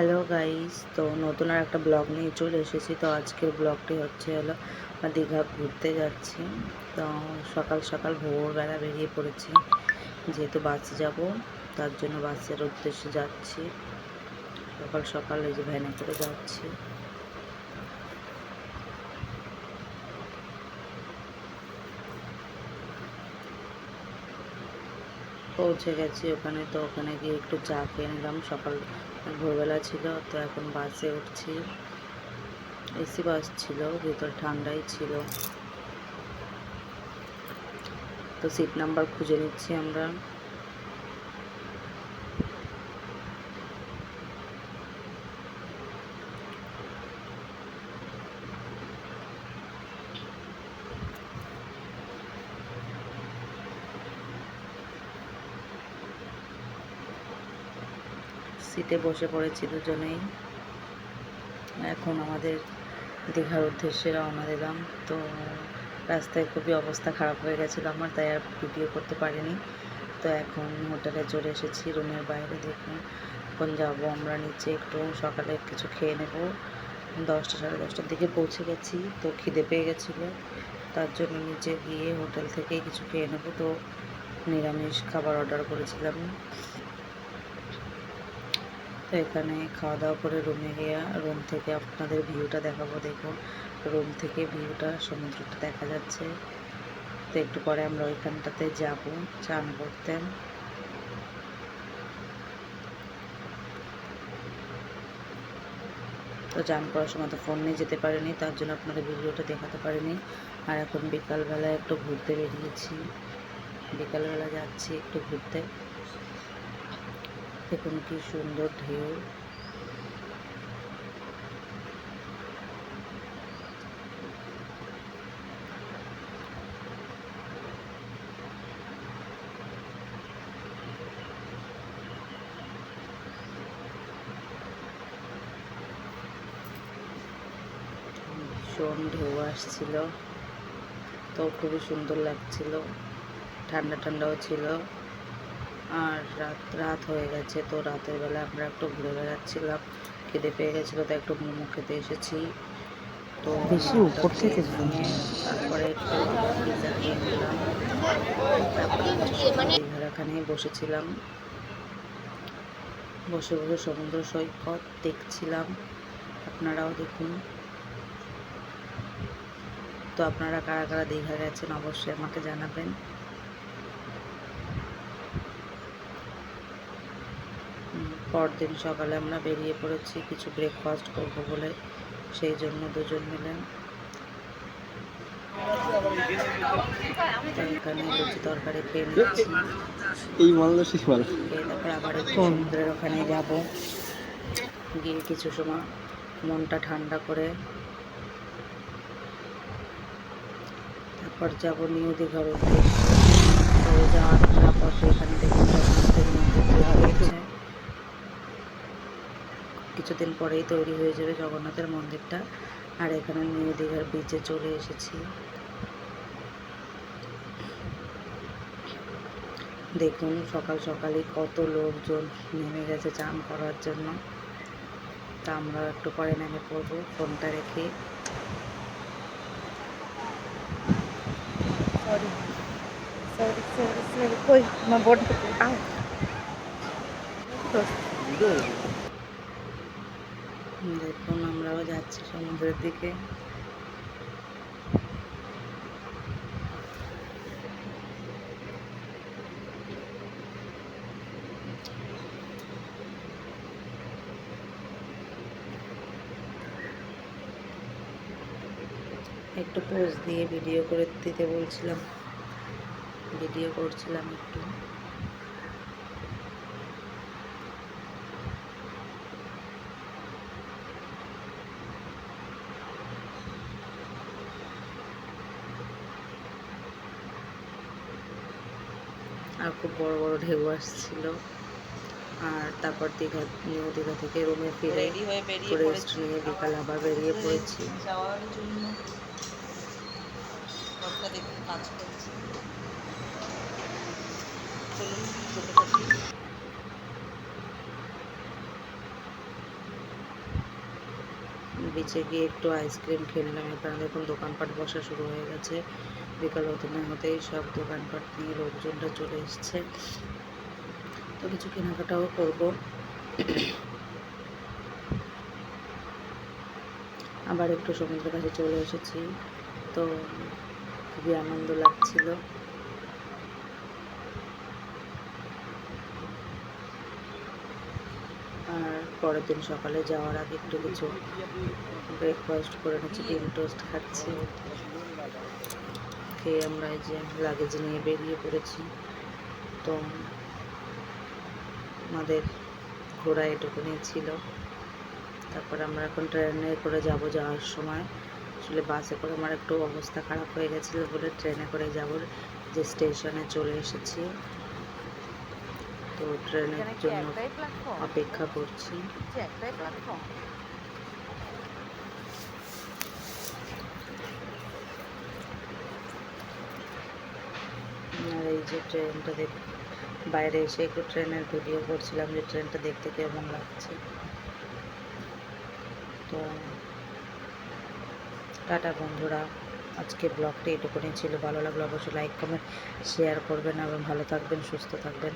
Hello guys তো নতুন আর একটা ব্লগ নিয়ে চলে এসেছি। তো আজকের ব্লগটি হচ্ছে হলো দীঘা ঘুরতে যাচ্ছি। তো সকাল সকাল ভোরবেলা বেরিয়ে পড়েছি। যেহেতু বাসে যাব, তার জন্য বাসের উদ্দেশ্যে যাচ্ছি। সকাল সকাল এই যে ভ্যানে করে যাচ্ছি। পৌঁছে গেছি ওখানে, তো ওখানে গিয়ে একটু চা খেয়ে নিলাম। সকাল, ভোরবেলা ছিল, তো এখন বাসে উঠছি। এসি বাস ছিল, ভিতর ঠান্ডাই ছিল। তো সিট নাম্বার খুঁজে নিচ্ছি আমরা। সিটে বসে পড়েছি দুজনেই। এখন আমাদের দীঘার উদ্দেশ্যে রওনা দিলাম। তো রাস্তায় খুবই অবস্থা খারাপ হয়ে গেছিল আমার, তাই আর ভিডিও করতে পারিনি। তো এখন হোটেলে চলে এসেছি রুমের বাইরে দেখুন এখন যাব আমরা নিচে একটু, সকালে কিছু খেয়ে নেব। দশটা সাড়ে দশটার দিকে পৌঁছে গেছি, তো খিদে পেয়ে গেছিল। তার জন্য নিচে গিয়ে হোটেল থেকেই কিছু খেয়ে নেব। তো নিরামিষ খাবার অর্ডার করেছিলাম। তো এখানে খাওয়া দাওয়া করে রুমে গিয়ে রুম থেকে আপনাদের ভিউটা দেখাবো, দেখুন। রুম থেকে ভিউটা সমুদ্রটা দেখা যাচ্ছে। তো একটু পরে আমরা ওইখানটাতে যাব, চান করতে। তো চান করার সময় তো ফোন নিয়ে যেতে পারিনি, তার জন্য আপনাদের ভিডিওটা দেখাতে পারিনি। আর এখন বিকালবেলা একটু ঘুরতে বেরিয়েছি। বিকালবেলা যাচ্ছি একটু ঘুরতে। দেখুন কি সুন্দর ঢেউ। ভীষণ ঢেউ আসছিল। তো খুবই সুন্দর লাগছিল। ঠান্ডা ঠান্ডাও ছিল। আর রাত রাত হয়ে গেছে তো রাতের বেলা আমরা একটু ঘুরে বেড়াচ্ছিলাম। খিদে পেয়ে গেছিল তো একটু মোমো খেতে এসেছি। তো বেশি উপর থেকে তারপরে একটু পিৎজা খেয়ে নিলাম। তারপরে এখানে বসেছিলাম। বসে বসে সমুদ্র সৈকত দেখছিলাম। আপনারাও দেখুন। তো আপনারা কারা কারা দীঘা গেছেন অবশ্যই আমাকে জানাবেন। পরদিন সকালে আমরা বেরিয়ে পড়েছি কিছু ব্রেকফাস্ট করব বলে। সেই জন্য দুজন মিলে। এখানে লুচি তরকারি খেয়ে নিচ্ছি এই মালদা সেই মাল। তারপর আবার একটু সমুদ্রের ওখানে যাব। গিয়ে কিছু সময় মনটা ঠান্ডা করে। তারপর যাব নিউ দীঘার উদ্দেশ্যে। যাওয়ার পথে এখানে দেখুন জগন্নাথের মন্দির তৈরি হয়েছে কিছুদিন পরেই তৈরি হয়ে যাবে জগন্নাথের মন্দিরটা। আর এখানে নিউ দীঘার বিচে চলে এসেছি। দেখুন সকাল সকালই কত লোকজন নেমে গেছে চান করার জন্য। তা আমরা একটু পরে নেমে পড়ব ফোনটা রেখে। সরি সরি সরি সরি কই? আমার আও দেখুন আমরাও যাচ্ছি সমুদ্রের দিকে। একটু পোজ দিয়ে ভিডিও করে দিতে বলছিলাম। ভিডিও করছিলাম একটু। আর খুব বড় বড় ঢেউ আসছিল। আর তারপর দীঘা নিউ দীঘা থেকে রুমে ফিরে বেরিয়ে রেস্ট নিয়ে বিকাল আবার বেরিয়ে পড়েছি। যাওয়ার জন্য কাজ করছে। চলুন যেতে থাকি। বিচে গিয়ে একটু আইসক্রিম খেয়ে নিলাম এখানে দেখুন দোকানপাট বসা শুরু হয়ে গেছে। বিকাল হতে না হতেই সব দোকানপাট নিয়ে লোকজনটা চলে এসছে। তো কিছু কেনাকাটাও করব। আবার একটু সমুদ্রের কাছে চলে এসেছি। তো খুবই আনন্দ লাগছিল। আর পরের দিন সকালে যাওয়ার আগে একটু কিছু ব্রেকফাস্ট করে নিচ্ছি, ডিম টোস্ট খাচ্ছি। খেয়ে আমরা এই যে লাগেজ নিয়ে বেরিয়ে পড়েছি। তো আমাদের ঘোরা এটুকুনি ছিল। তারপর আমরা এখন ট্রেনে করে যাব যাওয়ার সময়। আসলে বাসে করে আমার একটু অবস্থা খারাপ হয়ে গেছিল বলে ট্রেনে করে যাব যে স্টেশনে চলে এসেছি। তো ট্রেনের জন্য অপেক্ষা করছি একটাই প্ল্যাটফর্ম আর এই যে ট্রেনটা দেখ, বাইরে এসে একটু ট্রেনের ভিডিও করছিলাম যে ট্রেনটা দেখতে কেমন লাগছে। তো টাটা বন্ধুরা, আজকে ব্লগটা এটুকুনি ছিল। ভালো লাগলে অবশ্যই লাইক, কমেন্ট, শেয়ার করবেন এবং ভালো থাকবেন, সুস্থ থাকবেন।